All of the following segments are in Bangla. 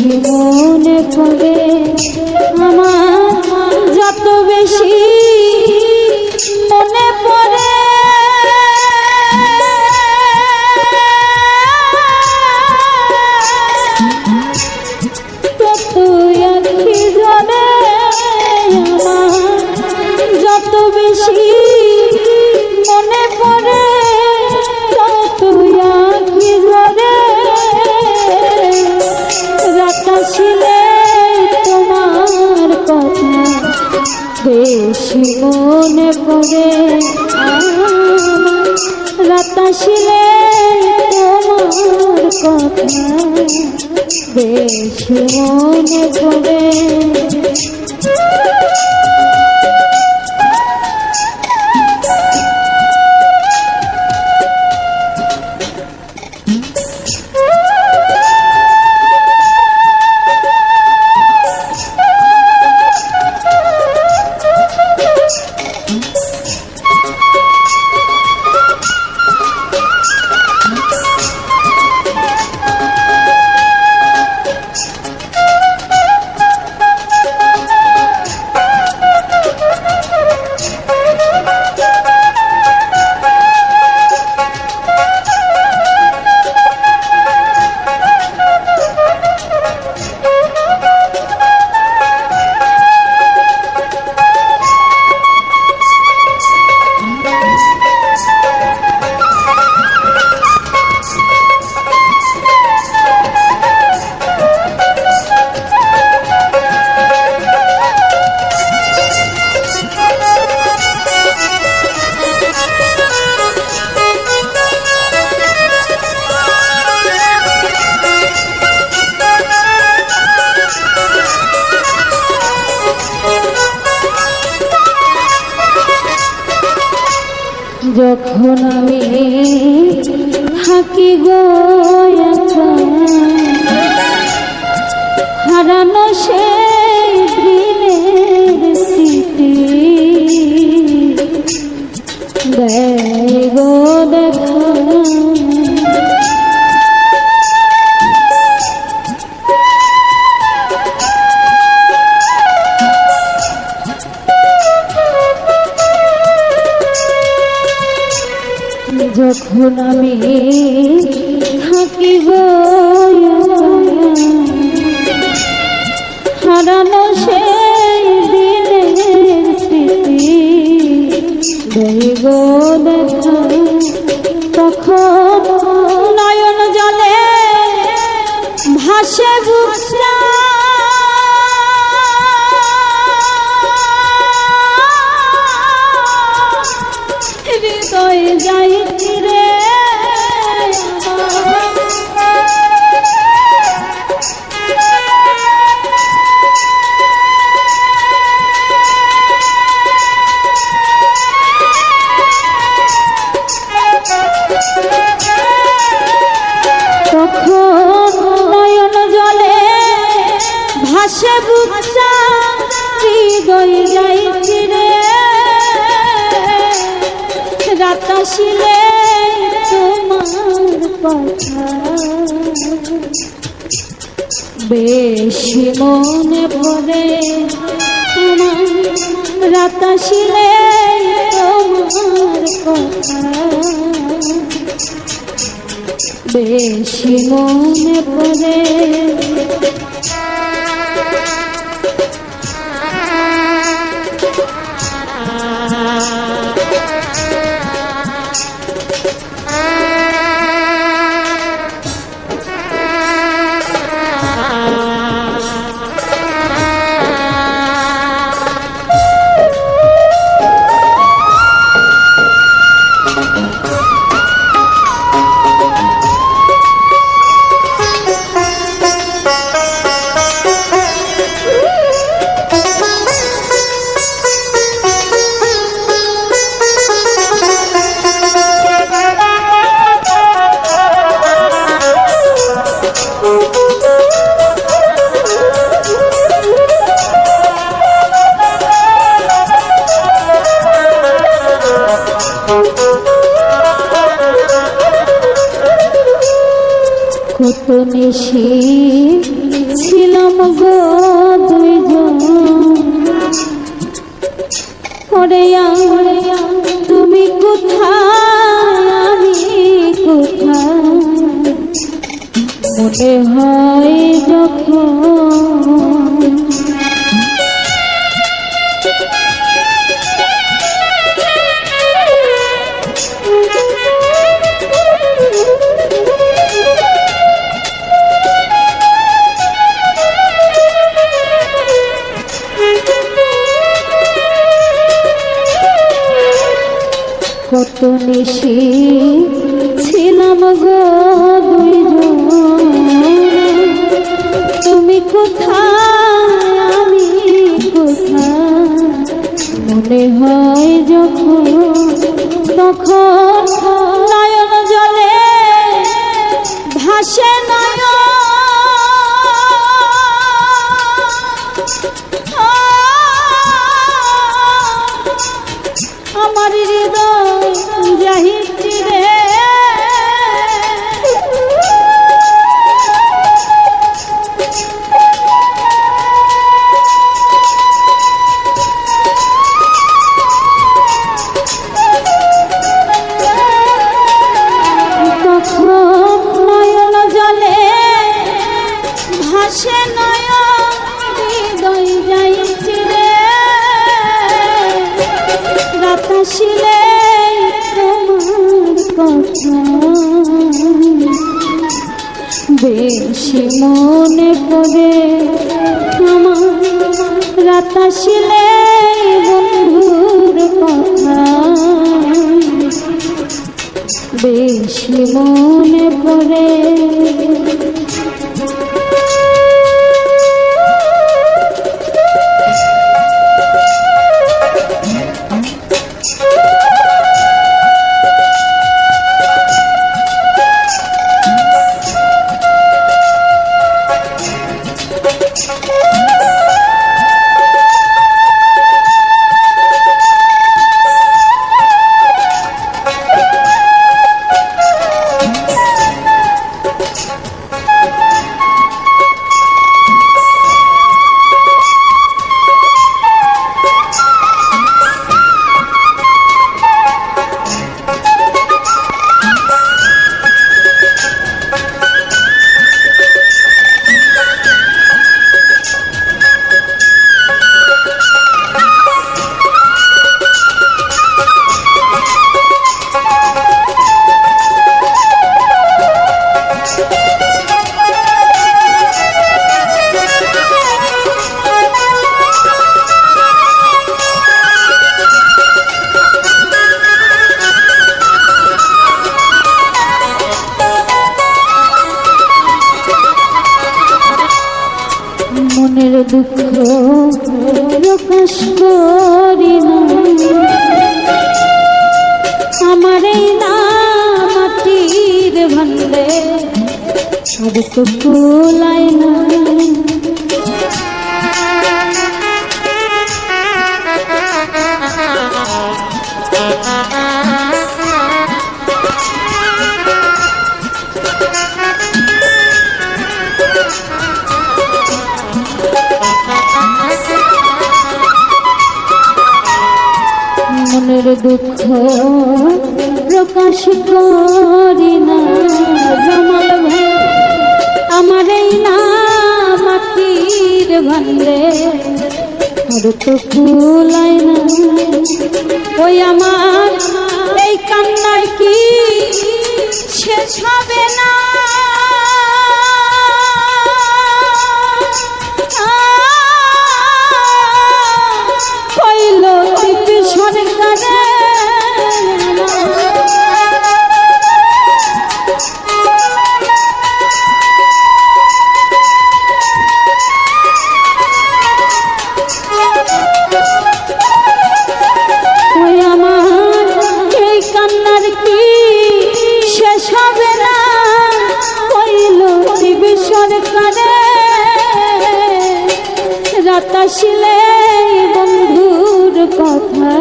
মনে পড়ে আমার যত বেশি মনে পড়ে রাতাশিলে তোমার কথা। বেশি মনে পড়ে। থাকি গো? ভাসে বুকটা হৃদয় যাই ভাসে বুকটা হৃদয় যাই রে রাতাশিলে তোমার কথা বেশি মনে পড়ে আমার রাতাশিলে তোমার কথা। বেশি মনে পড়ে নিশি ছিলাম গো তুমি কোথায় কোথায়? মনে হয় যখন নিশি ছিলাম গো তুমি কোথায়, আমি কোথায়? মনে হয় যখন তখন নয়ন জলে ভাসে নয়ন। বেশি মনে পড়ে আমার রাতাসিলে বন্ধুর কথা। বেশি মনে পড়ে দুঃখ প্রকাশ করি না আমার এই মাটির ভান্ডে আর তো কুলায় না প্রকাশ করি না জামাল ভাই আমার এই না মাটির ভান্ডে আর তো কুলায় না। ওই আমার এই কান্নার কি শেষ হবে না? রাতাশিলে বন্ধুর কথা।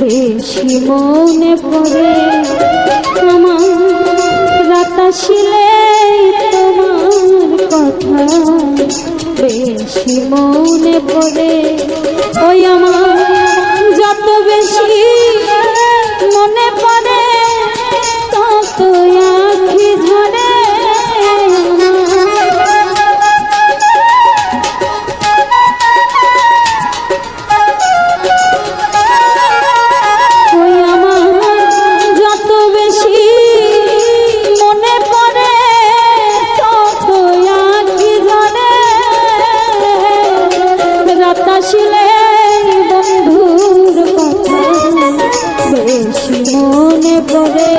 বেশি মনে পড়ে আমার রাতা আসিলে তোমার কথা। বেশি মনে পড়ে ওই আমার। যত বেশি মনে পড়ে আসিলে বন্ধুর কথা। বেশি মনে পড়ে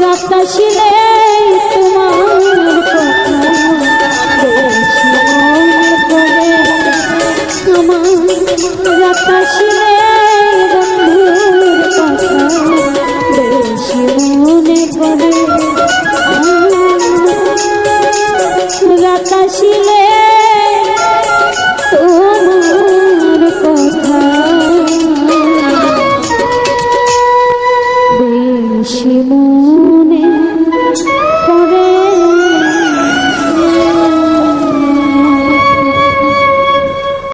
রাত আসিলে তোমার কথা।